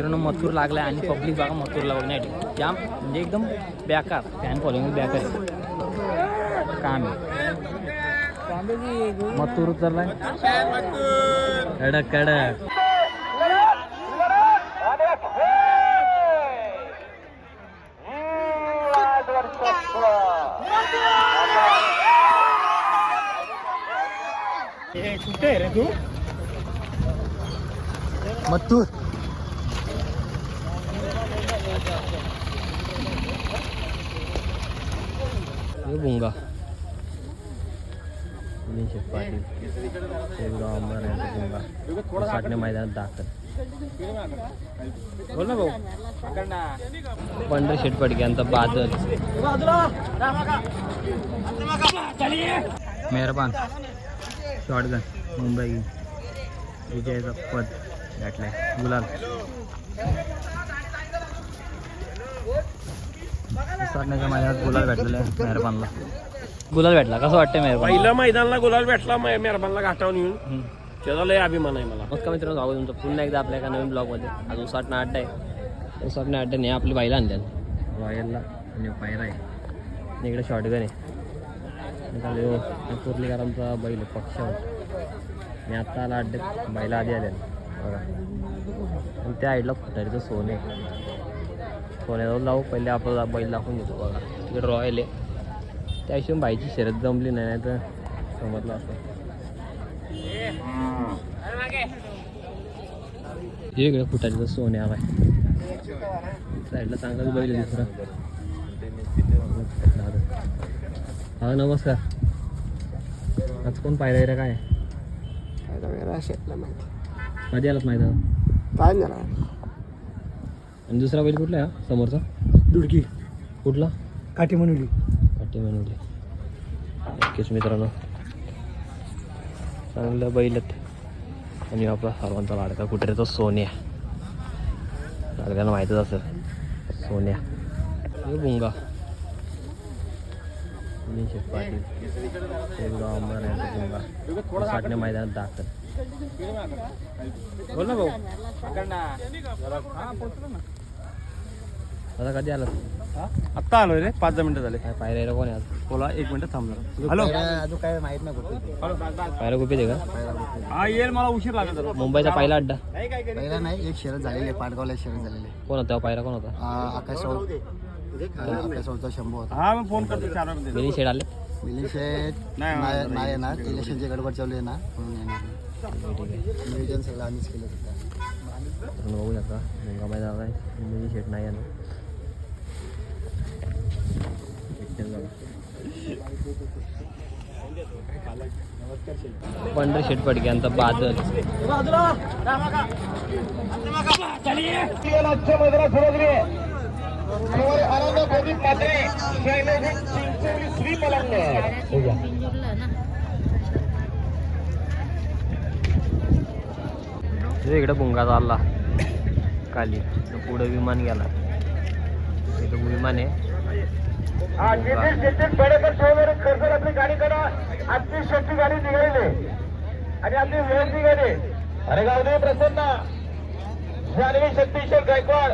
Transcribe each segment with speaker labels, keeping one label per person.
Speaker 1: मित्रांनो मथुर लागलाय आणि पब्लिक बघा मथुरला बघण्यासाठी जाम म्हणजे एकदम बेकार. फॅन फॉलोइंग बेकार काम मथुर उतरलाय. कडक कडक.
Speaker 2: कुठे रे तू?
Speaker 1: मथुर. हे भुंगा निषेध पाटील. शेवगाव अंबर यांचा भुंगा साठणे मैदानात दाखल. बोल ना भाऊ. पंढर शेट पडक्यांचा बादल. मेहरबान. शॉटगन. मुंबई. विजयचा पद गाठलाय. गुलाल. साठण्याच्या मैदानात गुलाल भेटलेला आहे मेहरबानला. गुलाल भेटला. कसं वाटतं मेहरबान
Speaker 2: पहिल्या मैदानाला गुलाल भेटला मेहरबानला घाटावून येऊन. त्याचा लय अभिमान आहे मला.
Speaker 1: नमस्कार मित्रांनो स्वागत तुमचं पुन्हा एकदा आपल्या एका नवीन ब्लॉगमध्ये आज उसाटणं अड्डा आहे. उसाटणं अड्ड्याने आपली बाईला आणल्या रॉयलला आणि पायरा आहे. आणि इकडे शॉटगन आहे. आणि हो, कुर्लीकरांचा बैल आहे, पक्षावर. आणि आत्ता आला अड्ड्यात बाईला आधी आल्या. बघा. आणि त्या साईडला फुटारीचं सोने. सोन्याजवळ लावू पहिले आपला बैल दाखवून घेतो बघा. तिकडे रॉयल आहे. त्या बाईची शर्यत जमली नाही तर समजलं असं हे इकडे फुटायचं सोने आलाय साईडला चांगलाच बैल आहे दुसरा. हा नमस्कार. आज कोण पाहिलं रे काय? कधी आलात माहिती? आहे?
Speaker 3: काय नाही
Speaker 1: आणि दुसरा बैल कुठला आहे हा? समोरचा?
Speaker 3: दुडकी.
Speaker 1: कुठला?
Speaker 3: काठी म्हणली
Speaker 1: पाठी म्हणून नक्कीच मित्रांनो. चांगलं बैल आहेत. आणि आपला सर्वांचा लाडका कुठे सोन्या. सगळ्यांना माहीतच असेल. सोन्या. निषेध पाटील मैदानात दाखल. बोल ना भाऊ. आता कधी आलात?
Speaker 2: आत्ता आलोय रे पाच दहा मिनिटं झाले.
Speaker 1: काय पायऱ्या कोण आहे आज?
Speaker 2: बोला एक मिनिट थांबलो हॅलो?
Speaker 3: अजून काय माहीत नाही
Speaker 1: पायऱ्या कुठे आहे का?
Speaker 2: हा येईल मला उशीर लागेल जरा.
Speaker 1: मुंबईचा पहिला अड्डा.
Speaker 3: पहिला नाही एक शरद झालेली आहे पाटगावला एक शरद झालेली आहे.
Speaker 1: कोण होता? पायरा कोण होता?
Speaker 3: आ, आकाश चौकचा शंभू होता.
Speaker 2: हा मी फोन करतो चार वाजता
Speaker 1: मिनी शेड आले?
Speaker 3: मिलिशेट
Speaker 2: नाही,
Speaker 3: नाही नाही येणार इलेक्शनची गडबड चालू आहे ना म्हणून येणार नाही. नियोजन सगळं आम्हीच केलं होतं
Speaker 1: तर बघू नका मुंगा मैदान आहे. मिनी शेड नाही आलं पंढरी शेट पडक्यांचा बादल. इकडे भुंगा चालला. खाली. तो पुढे विमान गेला. इथं विमान आहे.
Speaker 4: आपली गाडी करा. आजची शेवटी गाडी निघालेली आणि आपली वेळ निघाली अरे गावदेव प्रसन्न. जानवी शक्तीश्वर गायकवाड.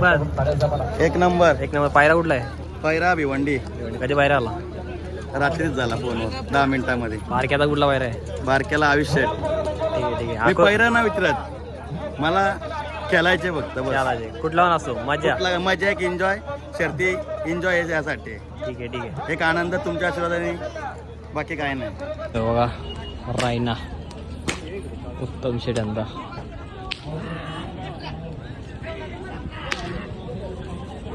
Speaker 1: कर.
Speaker 3: एक नंबर.
Speaker 1: एक नंबर. पायरा कुठला
Speaker 3: पैरा भिवंडी.
Speaker 1: कधी पायरा आला?
Speaker 3: रात्रीच झाला फोनवर दहा मिनिटामध्ये.
Speaker 1: बारक्याचा कुठला पायरा आहे?
Speaker 3: बारक्याला आयुष्य
Speaker 1: ठीक आहे ठीक
Speaker 3: मी
Speaker 1: आहे
Speaker 3: पैरा ना विचारत. मला खेळायचे फक्त बस.
Speaker 1: चालायचे कुठला पण असो मजा.
Speaker 3: कुठला मजा एक एन्जॉय शर्ती एन्जॉय यासाठी.
Speaker 1: ठीक आहे ठीक आहे.
Speaker 3: एक आनंद तुमच्या आशीर्वादाने बाकी काय नाही.
Speaker 1: हे बघा रायना. उत्तम शेटंदा.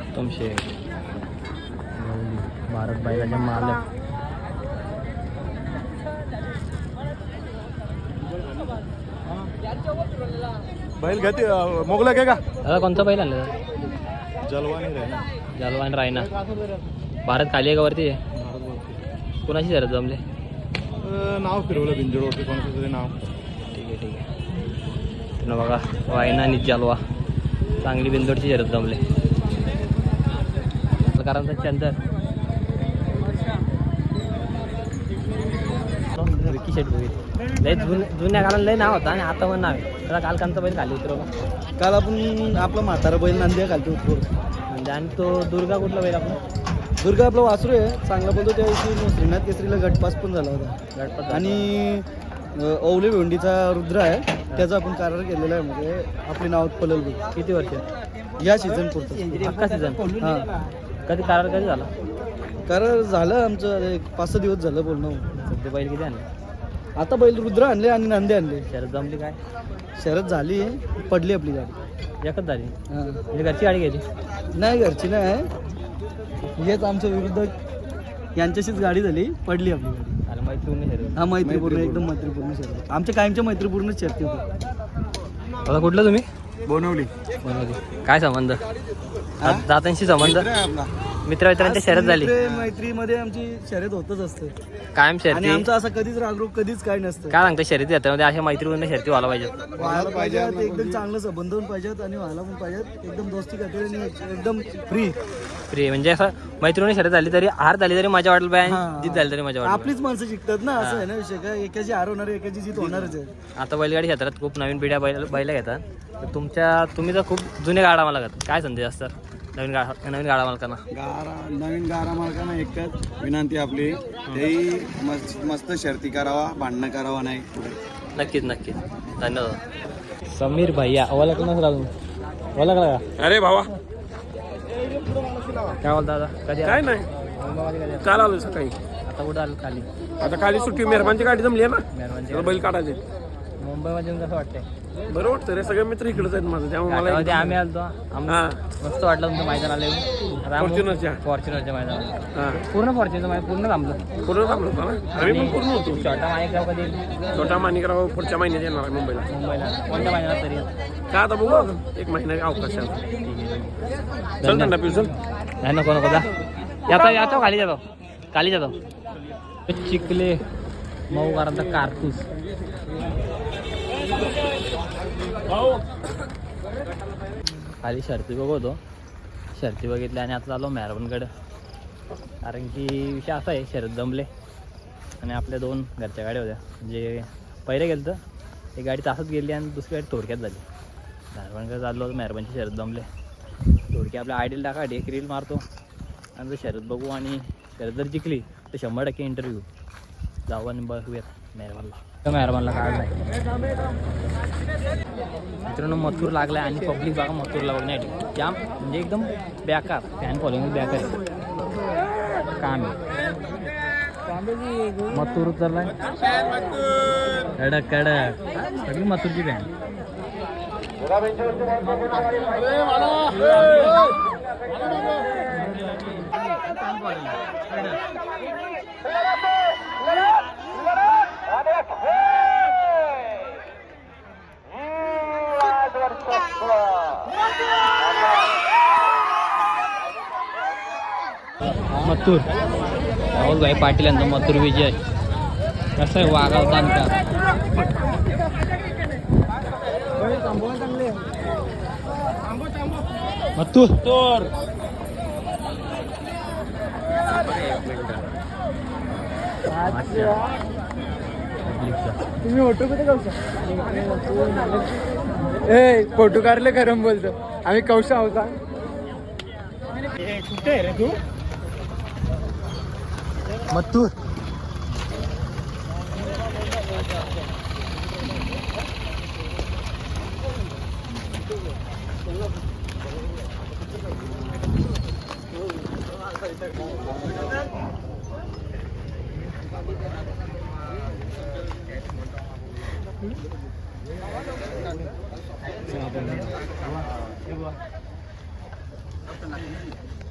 Speaker 1: उत्तम शेठ गवली, भारत बायकाच्या मालक
Speaker 2: बैल घेते मोगला काय का?
Speaker 1: दादा कोणता बैल आलं
Speaker 2: जलवानी
Speaker 1: जलवान रायना. भारत खाली आहे का वरती? आहे कुणाशी जरा जमले?
Speaker 2: नाव फिरवलं बिंजोडवरती कोणाचं तरी नाव.
Speaker 1: ठीक आहे ठीक आहे. बघा वायना आणि जालवा. चांगली बिंदोडची शर्यत जमले. कारणचा चंदर विकी शेट बघितली. लय जुन जुन्या काळात लय नाव होता आणि आता पण नाव आहे. त्याला काल कांचा बैल खाली उतरवला
Speaker 3: काल आपण आपला म्हातारा बैल नांदिया घालतो उत्तर
Speaker 1: म्हणजे आणि तो दुर्गा कुठला बैल आपला?
Speaker 3: दुर्गा आपला वासरू आहे. चांगला बोलतो त्या दिवशी श्रीनाथ केसरीला गटपास पण झाला होता.
Speaker 1: गणपत
Speaker 3: आणि अ, ओवले भेंडीचा रुद्र आहे. त्याचा आपण करार केलेला आहे. म्हणजे आपले नाव पलल.
Speaker 1: किती वर्ष?
Speaker 3: या सीझन पुरतं.
Speaker 1: अख्खा सीझन
Speaker 3: हां.
Speaker 1: कधी करार कधी झाला?
Speaker 3: करार झालं आमचं एक पाच सहा दिवस झालं बोलणं.
Speaker 1: सध्या बैल किती आणले?
Speaker 3: आता बैल रुद्र आणले आणि नांदे आणले.
Speaker 1: शरद जमली काय?
Speaker 3: शरद झाली पडली आपली गाडी.
Speaker 1: एकच झाली.
Speaker 3: हां.
Speaker 1: म्हणजे घरची गाडी घ्यायची
Speaker 3: नाही घरची नाही. हेच आमच्या विरुद्ध यांच्याशीच गाडी झाली पडली आपली गाडी.
Speaker 1: शरद.
Speaker 3: हा मैत्रीपूर्ण एकदम मैत्रीपूर्ण शर्यत आमच्या कायमच्या मैत्रीपूर्ण शर्ती होती.
Speaker 1: आता कुठलं तुम्ही?
Speaker 2: बोनवली.
Speaker 1: बनवली. काय संबंध? दातांशी संबंध? मित्र मित्रांची शर्यत झाली.
Speaker 3: मैत्री- मैत्रीमध्ये आमची शर्यत होतच असते.
Speaker 1: कायम
Speaker 3: आणि
Speaker 1: शर्ती
Speaker 3: आमचं असं कधीच रागरूप कधीच काय नसतं.
Speaker 1: काय सांगता शर्यती यात्रेमध्ये अशा मैत्रीपूर्ण शर्ती व्हायला पाहिजे
Speaker 3: व्हायला पाहिजेत एकदम चांगलं संबंध पण पाहिजेत आणि व्हायला पण पाहिजेत. एकदम दोस्ती खातीर आणि एकदम फ्री
Speaker 1: प्रिय म्हणजे असं मैत्रिणी शर्यत झाली तरी हार झाली तरी मजा वाटेल पाहिजे
Speaker 3: हा.
Speaker 1: जीत झाली तरी मजा वाटेल.
Speaker 3: आपलीच माणसं जिंकतात ना असं आहे ना विषय. काय एकाची हार होणार आहे, एकाची जीत होणारच आहे.
Speaker 1: आता बैलगाडी क्षेत्रात खूप नवीन पिढ्या बैल बैल घेतात. तर तुमच्या तुम्ही तर खूप जुने गाडा मला काय संदेश असतात? नवीन गाडा नवीन गाडा मालकांना.
Speaker 5: गारा नवीन गारा मालकांना एकच विनंती आपली. तेही मस्त मस्त शर्ती करावा भांडणं करावा नाही
Speaker 1: नक्कीच नक्कीच. धन्यवाद. समीर भैया ओळखलं लागून ओळखला का?
Speaker 6: अरे भावा.
Speaker 1: काय बोलता दादा? कधी
Speaker 6: काय नाही. काल आलो सकाळी.
Speaker 1: आता कुठं आलं खाली?
Speaker 6: आता खाली सुट्टी मेहरबानची गाडी जमली आहे ना. बैल काढायचे
Speaker 1: मुंबईमध्ये येऊन कसं वाटतंय?
Speaker 6: बरं वाटतं रे सगळे मित्र इकडेच आहेत माझं त्यामुळे मला
Speaker 1: आम्ही आलतो मस्त वाटलं तुमचं मैदान आले
Speaker 6: फॉर्च्युनरच्या.
Speaker 1: फॉर्च्युनरच्या मैदानात.
Speaker 6: हा.
Speaker 1: पूर्ण फॉर्च्युनर मैदान पूर्ण थांबलं.
Speaker 6: पूर्ण थांबलो होतो ना? आम्ही पण पूर्ण होतो.
Speaker 1: छोटा माणिकराव कधी
Speaker 6: छोटा मानिकराव पुढच्या महिन्यात येणार आहे मुंबईला.
Speaker 1: मुंबईला. कोणत्या मैदानात तरी
Speaker 6: काय आता बघू एक महिना अवकाश आहे. चल थंडा पिऊ चल.
Speaker 1: नाही नको नको जा. याचा याचा खाली जातो. खाली जातो. चिकले मऊ करांचा कारतूस. खाली शर्ती बघवतो शर्ती बघितल्या आणि आता आलो मेहरबनकडं. कारण की विषय असा आहे शरद जमले आणि आपल्या दोन घरच्या गाड्या होत्या. जे पहिले गेलं तर एक गाडी तासच गेली आणि दुसरी गाडी थोडक्यात झाली. मेहरबनकडे चाललो होतो मेहरबनची शर्यत जमले थोडकी आपल्या आयडील टाका एक रील मारतो. आणि जर शर्यत बघू आणि शरद जर जिंकली तर शंभर टक्के इंटरव्ह्यू जाऊ आणि बघूयात. मेहरबानला. मेहरबानला काढलाय मित्रांनो मथूर लागलाय आणि पब्लिक बघा मथूरला बघण्यासाठी जाम म्हणजे एकदम बॅकार फॅन फॉलोइंग बॅकार आहे. काम आहे. मथूर उतरलाय. कडक कडक. सगळी मथूरची फॅन मथुर. राहुल भाई पाटील यांचा मथुर विजय. कसं आहे वागाव तांका मथुर.
Speaker 3: तुम्ही फोटो कुठे ए फोटो काढले खरं बोलतो. आम्ही कौशा होता कुठे रे तू?
Speaker 1: मथुर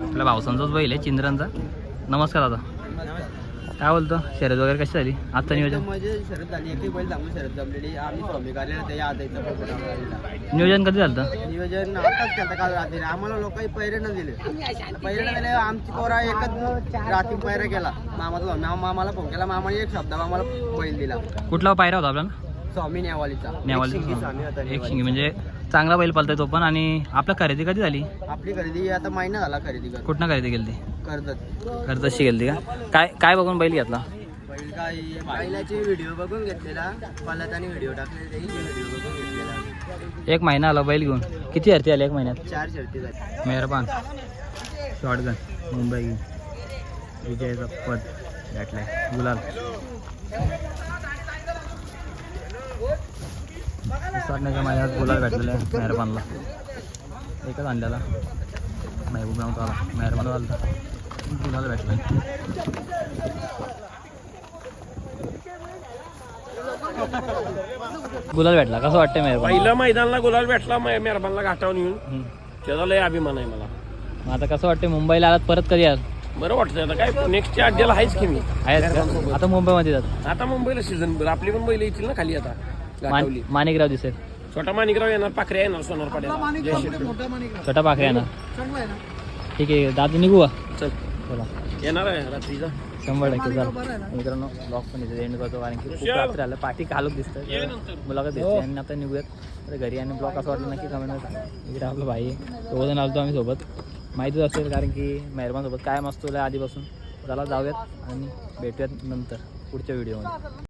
Speaker 1: आपल्या भावसांचाच बैल आहे चिंद्रांचा. नमस्कार दादा. काय बोलतो? शर्यत वगैरे कशी झाली? आजचं नियोजन?
Speaker 3: शरद झाली. एकही बैल चांगली शरद जमलेली. आम्ही स्वामी ते
Speaker 1: नियोजन कधी झालं?
Speaker 3: नियोजन आताच केलं काल रात्री. आम्हाला लोकांनी पैरे न दिले. पैरे न दिले आमची पोरा एकच रात्री पैरा केला. मामाचा मामा मामाला फोन केला. मामाने एक शब्द आम्हाला बैल दिला.
Speaker 1: कुठला पायरा होता आपल्याला?
Speaker 3: स्वामी न्यावालीचा
Speaker 1: नेवाली
Speaker 3: एक शिंगी स्वामी होता
Speaker 1: एक. शिंगी. म्हणजे चांगला बैल पालतोय तो पण. आणि आपला खरेदी कधी झाली?
Speaker 7: आपली खरेदी आता महिना झाला खरेदी
Speaker 1: कुठनं खरेदी केली ती
Speaker 7: करतात
Speaker 1: घर तशी गेली का? काय काय बघून बैल घेतला?
Speaker 7: बैल काय बैलाचे व्हिडिओ बघून घेतलेला. पलत आणि व्हिडिओ बघून घेतलेला.
Speaker 1: एक महिना आला बैल घेऊन. किती हरती आली एक महिन्यात?
Speaker 7: चार शर्ती झाली.
Speaker 1: मेहरबान. शॉटगन मुंबई. विजयचा पद भेटलाय गुलाल. साठण्याच्या भेटलेला आहे मेहरबानला. एकच आणलेला महबूब नव्हता आला. मेहरबान झाला गुलाल भेटला. कसं वाटतंय मेहरबान
Speaker 6: पहिल्या मैदानाला गुलाल भेटला मै- मेहरबानला घाटावून येऊन. त्याचा लय अभिमान आहे मला.
Speaker 1: मग आता कसं वाटतंय? मुंबईला आलात परत कधी याल?
Speaker 6: बरं वाटतं आता काय नेक्स्टच्या अड्ड्याला आहेच की मी.
Speaker 1: आहेत का? आता मुंबईमध्ये जात
Speaker 6: आता मुंबईला सीझन आपली पण बैल येतील ना खाली आता.
Speaker 1: मान माणिकराव दिसेल.
Speaker 6: छोटा माणिकराव येणार पाखऱ्या येणार सोनार पाड्याला जय शेट्टी.
Speaker 1: छोटा पाखरे ना? ठीक आहे दादू निघू का?
Speaker 6: चल.
Speaker 1: चला
Speaker 6: येणार आहे रात्रीचा
Speaker 1: शंभर टक्के चल. मित्रांनो ब्लॉग पण इथे एंड करतो कारण की खूप रात्री आलं. पाठी कालोक दिसतं मुलाखत दिसते आणि आता निघूयात. तर घरी आणि ब्लॉग असं वाटलं नक्की कमेंट सांगा इकडे आपलं भाई आहे. दोघं आलतो आम्ही सोबत. माहितीच असेल कारण की मेहरबान सोबत. काय मस्त तुला आधीपासून. चला जाऊयात आणि भेटूयात नंतर पुढच्या व्हिडिओमध्ये